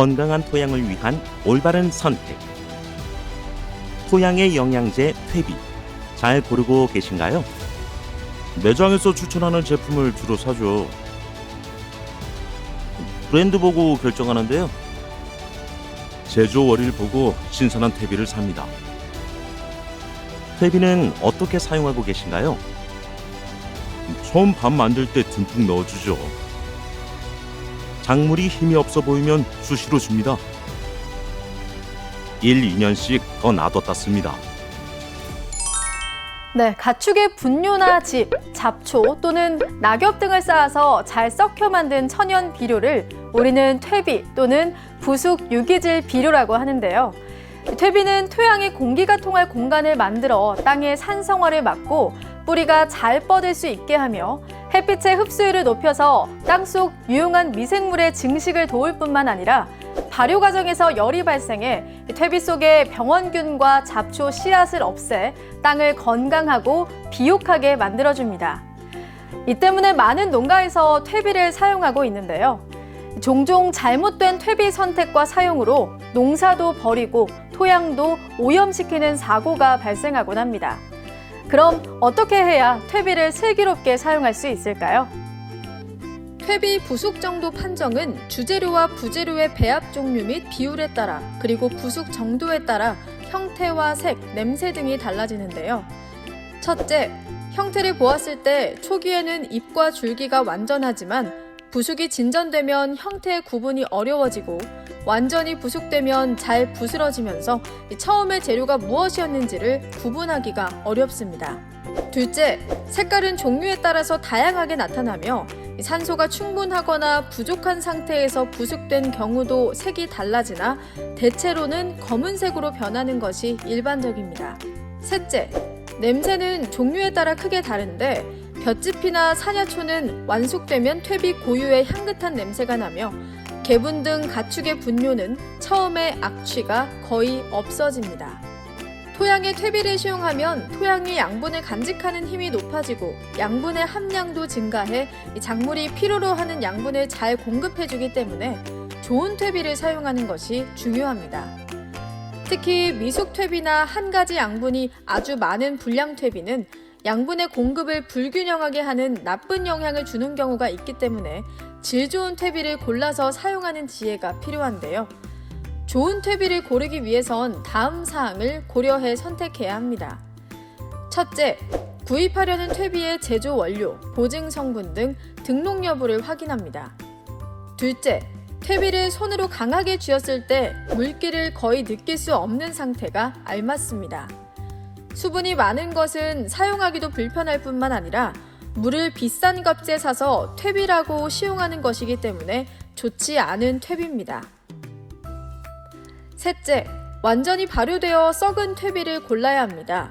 건강한 토양을 위한 올바른 선택. 토양의 영양제 퇴비. 잘 고르고 계신가요? 매장에서 추천하는 제품을 주로 사죠. 브랜드 보고 결정하는데요. 제조 월일 보고 신선한 퇴비를 삽니다. 퇴비는 어떻게 사용하고 계신가요? 처음 밥 만들 때 듬뿍 넣어주죠. 작물이 힘이 없어 보이면 수시로 줍니다. 1, 2년씩 더 놔뒀다 씁니다. 네, 가축의 분뇨나 집, 잡초 또는 낙엽 등을 쌓아서 잘 썩혀 만든 천연 비료를 우리는 퇴비 또는 부숙 유기질 비료라고 하는데요. 퇴비는 토양에 공기가 통할 공간을 만들어 땅의 산성화를 막고 뿌리가 잘 뻗을 수 있게 하며 햇빛의 흡수율을 높여서 땅속 유용한 미생물의 증식을 도울 뿐만 아니라 발효 과정에서 열이 발생해 퇴비 속의 병원균과 잡초 씨앗을 없애 땅을 건강하고 비옥하게 만들어줍니다. 이 때문에 많은 농가에서 퇴비를 사용하고 있는데요. 종종 잘못된 퇴비 선택과 사용으로 농사도 버리고 토양도 오염시키는 사고가 발생하곤 합니다. 그럼 어떻게 해야 퇴비를 슬기롭게 사용할 수 있을까요? 퇴비 부숙 정도 판정은 주재료와 부재료의 배합 종류 및 비율에 따라 그리고 부숙 정도에 따라 형태와 색, 냄새 등이 달라지는데요. 첫째, 형태를 보았을 때 초기에는 잎과 줄기가 완전하지만 부숙이 진전되면 형태의 구분이 어려워지고 완전히 부숙되면 잘 부스러지면서 처음에 재료가 무엇이었는지를 구분하기가 어렵습니다. 둘째, 색깔은 종류에 따라서 다양하게 나타나며 산소가 충분하거나 부족한 상태에서 부숙된 경우도 색이 달라지나 대체로는 검은색으로 변하는 것이 일반적입니다. 셋째, 냄새는 종류에 따라 크게 다른데 볏짚이나 사냐초는 완숙되면 퇴비 고유의 향긋한 냄새가 나며 개분 등 가축의 분뇨는 처음에 악취가 거의 없어집니다. 토양에 퇴비를 시용하면 토양이 양분을 간직하는 힘이 높아지고 양분의 함량도 증가해 이 작물이 필요로 하는 양분을 잘 공급해주기 때문에 좋은 퇴비를 사용하는 것이 중요합니다. 특히 미숙 퇴비나 한 가지 양분이 아주 많은 불량 퇴비는 양분의 공급을 불균형하게 하는 나쁜 영향을 주는 경우가 있기 때문에 질 좋은 퇴비를 골라서 사용하는 지혜가 필요한데요. 좋은 퇴비를 고르기 위해선 다음 사항을 고려해 선택해야 합니다. 첫째, 구입하려는 퇴비의 제조 원료, 보증 성분 등 등록 여부를 확인합니다. 둘째, 퇴비를 손으로 강하게 쥐었을 때 물기를 거의 느낄 수 없는 상태가 알맞습니다. 수분이 많은 것은 사용하기도 불편할 뿐만 아니라 물을 비싼 값에 사서 퇴비라고 시용하는 것이기 때문에 좋지 않은 퇴비입니다. 셋째, 완전히 발효되어 썩은 퇴비를 골라야 합니다.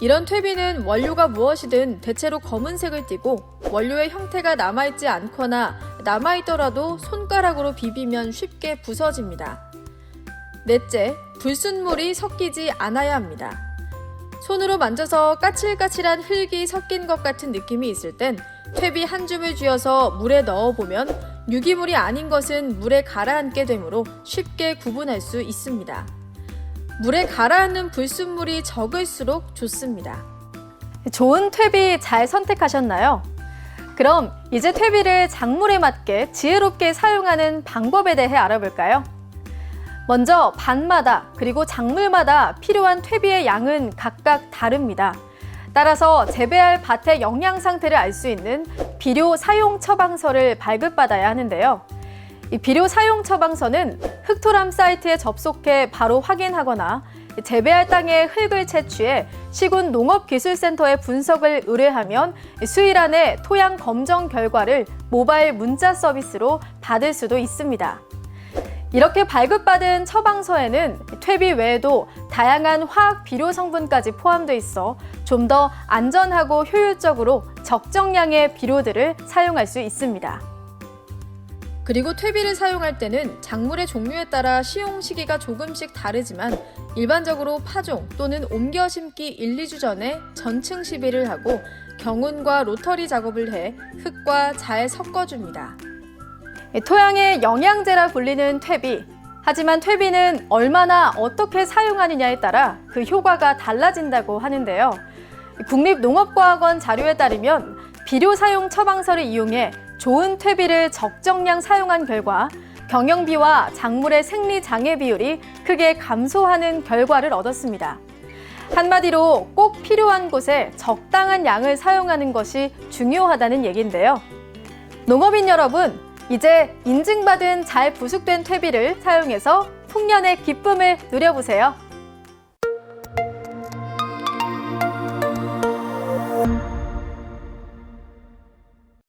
이런 퇴비는 원료가 무엇이든 대체로 검은색을 띠고 원료의 형태가 남아있지 않거나 남아있더라도 손가락으로 비비면 쉽게 부서집니다. 넷째, 불순물이 섞이지 않아야 합니다. 손으로 만져서 까칠까칠한 흙이 섞인 것 같은 느낌이 있을 땐 퇴비 한 줌을 쥐어서 물에 넣어보면 유기물이 아닌 것은 물에 가라앉게 되므로 쉽게 구분할 수 있습니다. 물에 가라앉는 불순물이 적을수록 좋습니다. 좋은 퇴비 잘 선택하셨나요? 그럼 이제 퇴비를 작물에 맞게 지혜롭게 사용하는 방법에 대해 알아볼까요? 먼저 밭마다 그리고 작물마다 필요한 퇴비의 양은 각각 다릅니다. 따라서 재배할 밭의 영양 상태를 알 수 있는 비료 사용 처방서를 발급받아야 하는데요. 이 비료 사용 처방서는 흑토람 사이트에 접속해 바로 확인하거나 재배할 땅의 흙을 채취해 시군 농업기술센터에 분석을 의뢰하면 수일 안에 토양 검정 결과를 모바일 문자 서비스로 받을 수도 있습니다. 이렇게 발급받은 처방서에는 퇴비 외에도 다양한 화학 비료 성분까지 포함되어 있어 좀 더 안전하고 효율적으로 적정량의 비료들을 사용할 수 있습니다. 그리고 퇴비를 사용할 때는 작물의 종류에 따라 시용 시기가 조금씩 다르지만 일반적으로 파종 또는 옮겨 심기 1, 2주 전에 전층 시비를 하고 경운과 로터리 작업을 해 흙과 잘 섞어줍니다. 이 토양의 영양제라 불리는 퇴비. 하지만 퇴비는 얼마나 어떻게 사용하느냐에 따라 그 효과가 달라진다고 하는데요. 국립농업과학원 자료에 따르면 비료 사용 처방서를 이용해 좋은 퇴비를 적정량 사용한 결과 경영비와 작물의 생리 장애 비율이 크게 감소하는 결과를 얻었습니다. 한마디로 꼭 필요한 곳에 적당한 양을 사용하는 것이 중요하다는 얘기인데요. 농업인 여러분, 이제 인증받은 잘 부숙된 퇴비를 사용해서 풍년의 기쁨을 누려보세요.